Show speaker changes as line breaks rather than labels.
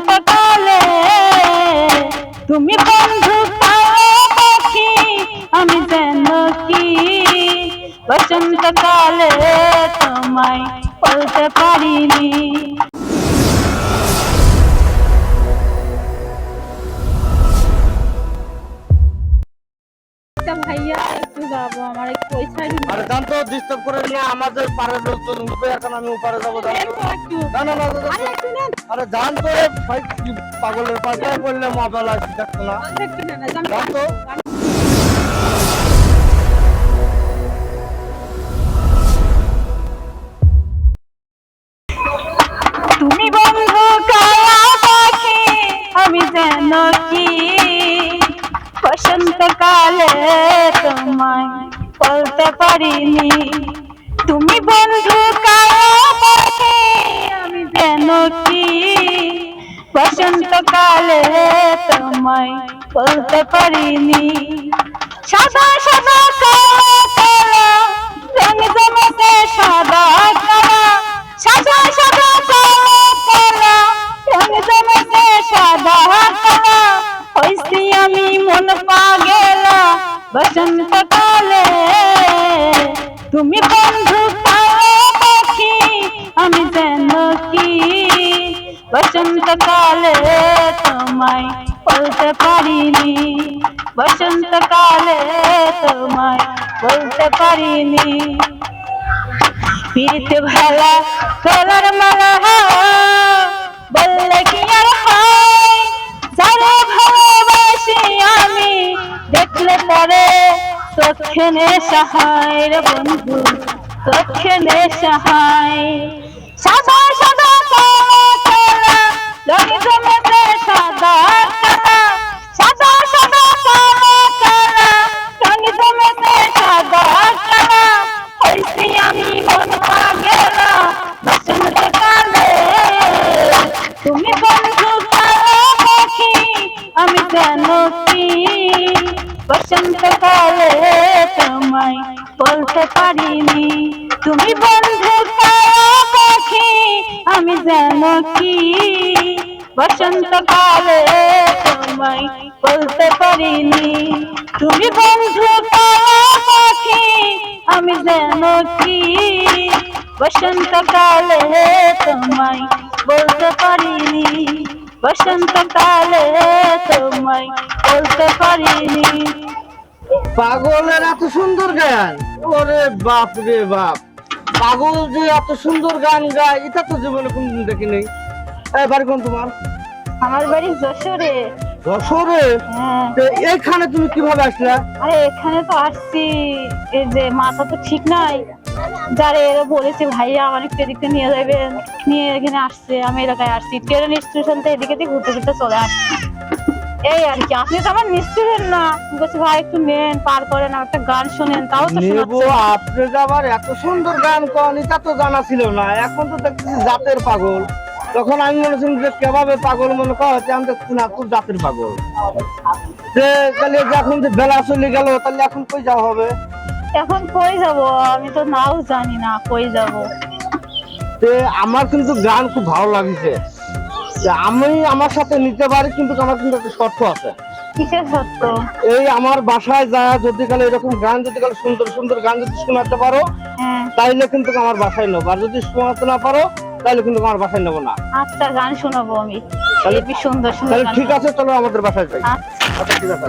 বসন্তকালে তুমি বন্ধু পাখি আমি যেন কি? বসন্তকালে তোমায় বলতে পারিনি। আমার একটু পয়সা
আরে জান তো ডিস্টার্ব করে না আমাদের পাড়ার লোকজন উঠবে এখন আমি উপারে যাব জান। না না না। আরে জান তো ভাই কি পাগলের পাশে বললে মোবাইল আছে দেখতো না। জান তো
তুমি বন্ধু কালা পাখি আমি যেন কি? বসন্তকালে বলতে পারিনি। তুমি বন্ধু আমি যেন কি? বসন্তকালে তোমায় বলতে পারিনি। সাদা সাদা রং জমেছে সাদা কালো। সাদা সাদা রং জমেছে সাদা কালো। আমি মন পাগেল, বসন্তকালে তুমি বন্ধু পাখি, আমি যেন কি? বসন্তকালে তোমায় বলতে পারিনি, বসন্তকালে তোমায় বলতে পারিনি। পিড়িতে ভালা তোলার মালা বললে কি আর হয়? যারে ভালোবাসি আমি, দেখলে পরে চোখে সহায় হয় বন্ধু চোখে নেশা বলতে পারিনি। তুমি বন্ধু কালো পাখি, আমি যেন কি? বসন্ত কালে তোমায় বলতে পারিনি। তুমি বন্ধু কালো পাখি, আমি যেন কি? বসন্ত কালে তোমায় বলতে পারিনি। বসন্ত কালে তোমায় বলতে পারিনি।
পাগলের এত সুন্দর গান। ওরে বাপ রে বাপ। পাগল যে এত সুন্দর গান গায় এটা তো জীবনে কোনদিন দেখি নেই বাড়ি কোন তোমার?
আমার বাড়ি যশোরে।
যশোরে?
হ্যাঁ।
এইখানে তুমি কীভাবে আসলা?
আরে এখানে তো আসছি এই যে মাথা তো ঠিক নাই। যারা এরা বলেছে ভাইয়া আমার একটু এদিকে নিয়ে যাবেন। নিয়ে এখানে আসছে আমি এলাকায় আসছি। ট্রেন স্টেশন থেকে এদিকে এদিকে ঘুরতে ঘুরতে চলে আসছি। এই আর কি আপনি তো আমার না। বলছি ভাই একটু নেন পার করেন আর একটা গান শোনেন। তাও তো
নেব আপনি যে আবার এত সুন্দর গান কন এটা তো জানা ছিল না। এখন তো দেখতেছি জাতের পাগল। তখন আমি মনে যে কেভাবে পাগল মনে করা? হচ্ছে আমি দেখছি না খুব জাতের পাগল। যে তাহলে এখন যে বেলা চলে গেল তাহলে এখন কই যাওয়া হবে?
এখন কই যাব? আমি তো নাও জানি না কই যাব।
যে আমার কিন্তু গান খুব ভালো লাগছে। যে আমি আমার সাথে নিতে পারি কিন্তু আমার কিন্তু একটা শর্ত আছে।
কিসের
এই আমার বাসায় যায় যদি কালে এরকম গান যদি কালে সুন্দর সুন্দর গান যদি শোনাতে পারো
হ্যাঁ।
তাইলে কিন্তু আমার বাসায় নেব। আর যদি শোনাতে না পারো তাহলে কিন্তু আমার বাসায় নেব না।
আচ্ছা গান শোনাবো আমি।
তাহলে-
সুন্দর সুন্দর
তাহলে ঠিক আছে চলো আমাদের বাসায় যাই।
আচ্ছা।
আচ্ছা ঠিক আছে।